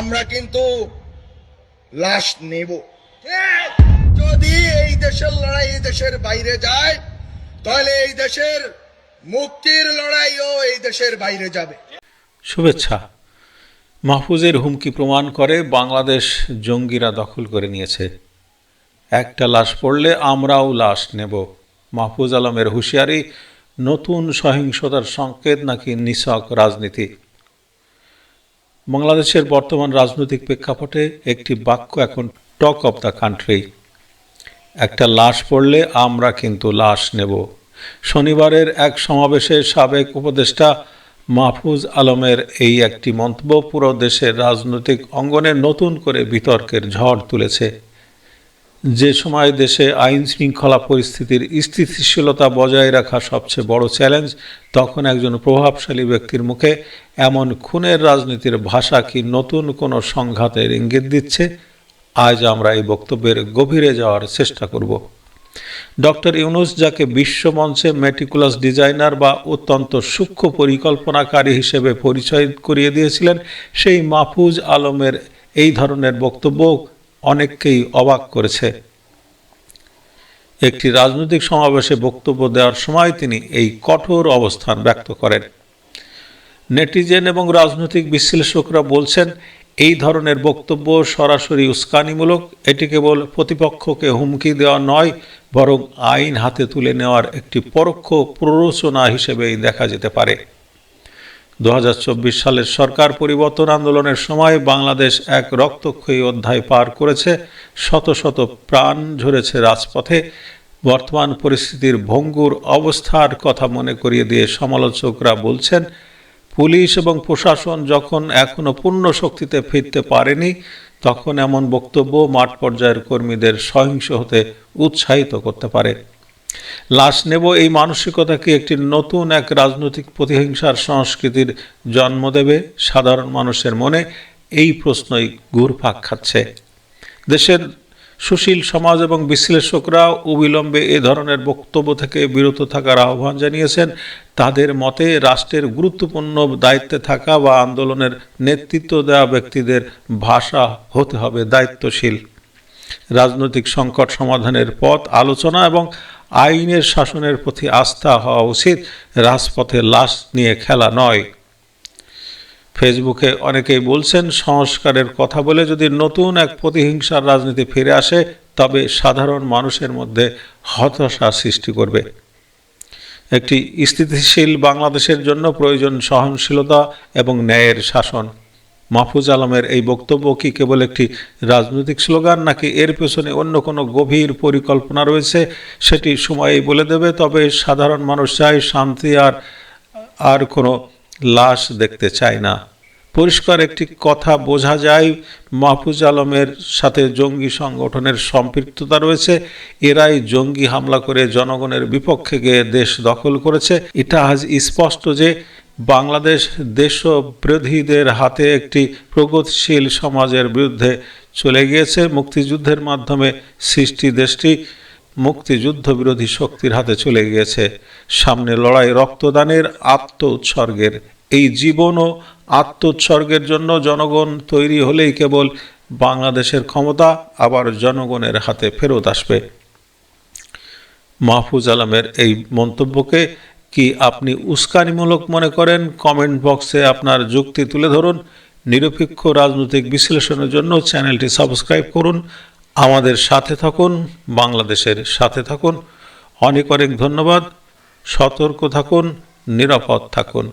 আমরা কিন্তু লাশ নেব। যদি এই দেশের লড়াই এই দেশের বাইরে যায়, তাহলে এই দেশের মুক্তির লড়াইও এই দেশের বাইরে যাবে। শুভেচ্ছা। মাহফুজের হুমকি প্রমাণ করে বাংলাদেশ জঙ্গিরা দখল করে নিয়েছে। একটা লাশ পড়লে আমরাও লাশ নেব। মাহফুজ আলমের হুঁশিয়ারি, নতুন সহিংসতার সংকেত নাকি নিছক রাজনীতি? বাংলাদেশের বর্তমান রাজনৈতিক প্রেক্ষাপটে একটি বাক্য এখন টক অব দ্য কান্ট্রি। একটা লাশ পড়লে আমরা কিন্তু লাশ নেব। শনিবারের এক সমাবেশে সাবেক উপদেষ্টা মাহফুজ আলমের এই একটি মন্তব্য পুরো দেশের রাজনৈতিক অঙ্গনে নতুন করে বিতর্কের ঝড় তুলেছে। যে সময় দেশে আইন শৃঙ্খলা পরিস্থিতির স্থিতিশীলতা বজায় রাখা সবচেয়ে বড় চ্যালেঞ্জ, তখন একজন প্রভাবশালী ব্যক্তির মুখে এমন খুনের রাজনীতির ভাষা কি নতুন কোনো সংঘাতের ইঙ্গিত দিচ্ছে? আজ আমরা এই বক্তব্যের গভীরে যাওয়ার চেষ্টা করব। ডক্টর ইউনুস যাকে বিশ্বমঞ্চে মেটিকুলাস ডিজাইনার বা অত্যন্ত সূক্ষ্ম পরিকল্পনাকারী হিসেবে পরিচয় করিয়ে দিয়েছিলেন, সেই মাহফুজ আলমের এই ধরনের বক্তব্য অনেককেই অবাক করেছে। একটি রাজনৈতিক সমাবেশে বক্তব্য দেওয়ার সময় তিনি এই কঠোর অবস্থান ব্যক্ত করেন। নেটিজেন এবং রাজনৈতিক বিশ্লেষকরা বলছেন, এই ধরনের বক্তব্য সরাসরি উস্কানিমূলক, এটি কেবল প্রতিপক্ষকে হুমকি দেওয়া নয়, বরং আইন হাতে তুলে নেওয়ার একটি পরোক্ষ প্ররোচনা হিসেবেই দেখা যেতে পারে। দু সালের সরকার পরিবর্তন আন্দোলনের সময় বাংলাদেশ এক রক্তক্ষয়ী অধ্যায় পার করেছে। শত শত প্রাণ ঝরেছে রাজপথে। বর্তমান পরিস্থিতির ভঙ্গুর অবস্থার কথা মনে করিয়ে দিয়ে সমালোচকরা বলছেন, পুলিশ এবং প্রশাসন যখন এখনও পূর্ণ শক্তিতে ফিরতে পারেনি, তখন এমন বক্তব্য মাঠ পর্যায়ের কর্মীদের সহিংস হতে উৎসাহিত করতে পারে। লাশ নেব। এই মানসিকতাকে একটি নতুন এক রাজনৈতিক প্রতিহিংসার সংস্কৃতির জন্ম দেবে? সাধারণ মানুষের মনে এই প্রশ্নই ঘুরপাক খাচ্ছে। দেশের সুশীল সমাজ এবং বিশ্লেষকরা অবিলম্বে এ ধরনের বক্তব্য থেকে বিরত থাকার আহ্বান জানিয়েছেন। তাদের মতে, রাষ্ট্রের গুরুত্বপূর্ণ দায়িত্বে থাকা বা আন্দোলনের নেতৃত্ব দেওয়া ব্যক্তিদের ভাষা হতে হবে দায়িত্বশীল। রাজনৈতিক সংকট সমাধানের পথ আলোচনা এবং আইনের শাসনের প্রতি আস্থা হওয়া উচিত, রাজপথে লাশ নিয়ে খেলা নয়। ফেসবুকে অনেকেই বলছেন, সংস্কারের কথা বলে যদি নতুন এক প্রতিহিংসার রাজনীতি ফিরে আসে, তবে সাধারণ মানুষের মধ্যে হতাশা সৃষ্টি করবে। একটি স্থিতিশীল বাংলাদেশের জন্য প্রয়োজন সহনশীলতা এবং ন্যায়ের শাসন। মাহফুজ আলমের এই বক্তব্য কি কেবল একটি রাজনৈতিক স্লোগান নাকি এর পেছনে অন্য কোনো গভীর পরিকল্পনা রয়েছে? সেটি সময়ই বলে দেবে, তবে সাধারণ মানুষ চায় শান্তি আর আর কোনো লাশ দেখতে চায় না। পরিষ্কার একটি কথা বোঝা যায়, মাহফুজ আলমের সাথে জঙ্গি সংগঠনের সম্পৃক্ততা রয়েছে। এরাই জঙ্গি হামলা করে জনগণের বিপক্ষে গিয়ে দেশ দখল করেছে। এটা আজ স্পষ্ট যে বাংলাদেশ দেশবিরোধীদের হাতে একটি প্রগতিশীল সমাজের বিরুদ্ধে চলে গিয়েছে মুক্তিযুদ্ধের মাধ্যমে সৃষ্টি দেশটি। মুক্তিযুদ্ধ বিরোধী শক্তির হাতে চলে গিয়েছে। সামনে লড়াই রক্তদানের আত্ম উৎসর্গের এই জীবন ও আত্ম উৎসর্গের জন্য জনগণ তৈরি হলেই কেবল বাংলাদেশের ক্ষমতা, আবার জনগণের হাতে ফেরত আসবে। মাহফুজ আলমের এই মন্তব্যকে কি আপনি উস্কানিমূলক মনে করেন? কমেন্ট বক্সে আপনার যুক্তি তুলে ধরুন। নিরপেক্ষ রাজনৈতিক বিশ্লেষণের জন্য চ্যানেলটি সাবস্ক্রাইব করুন। আমাদের সাথে থাকুন, বাংলাদেশের সাথে থাকুন। অনেক অনেক ধন্যবাদ। সতর্ক থাকুন, নিরাপদ থাকুন।